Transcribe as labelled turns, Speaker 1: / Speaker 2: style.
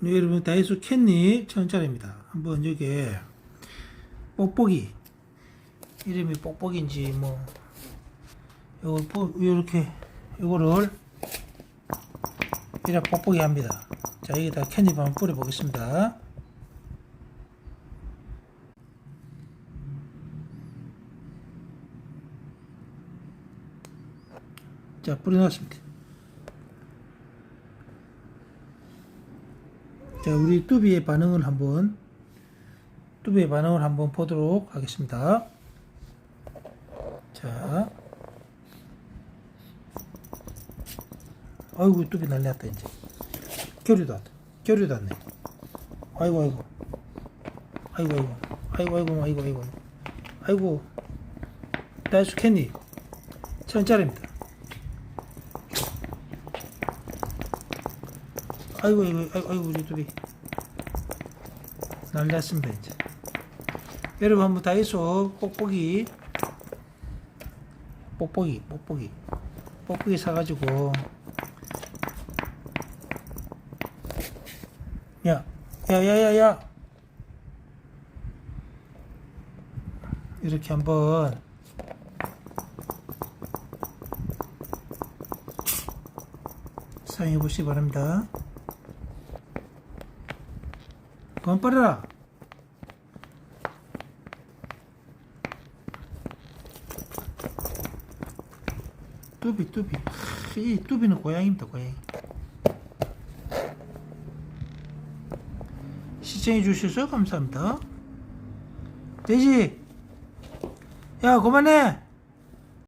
Speaker 1: 네, 여러분 다이소 캣닙 천원짜리입니다. 한번 여기 뽁뽁이 이름이 뽁뽁인지 뭐 요걸 뽀- 요렇게 요거를 이렇게 뽁뽁이 합니다. 자 여기다 캣닙 한번 뿌려 보겠습니다. 자 뿌려놨습니다. 자, 우리 뚜비의 반응을 한번 뚜비의 반응을 한번 보도록 하겠습니다. 자, 아이고 뚜비 난리 났다 이제 교류도 왔다. 교류도 왔네. 아이고 아이고 아이고 아이고 아이고 아이고 아이고 아이고 아이고 다이스 캔디 천짜리입니다. 아이고 아이고 아이고, 우리 둘이. 난리 났습니다 이제. 여러분 한번 다이소 뽁뽁이. 뽁뽁이 뽁뽁이. 뽁뽁이 사가지고. 야 야야야야. 이렇게 한번. 사용해 보시기 바랍니다. 그만 빨아라. 뚜비 뚜비. 하, 이 뚜비는 고양이입니다 고양이. 시청해 주셔서 감사합니다. 돼지. 야 그만해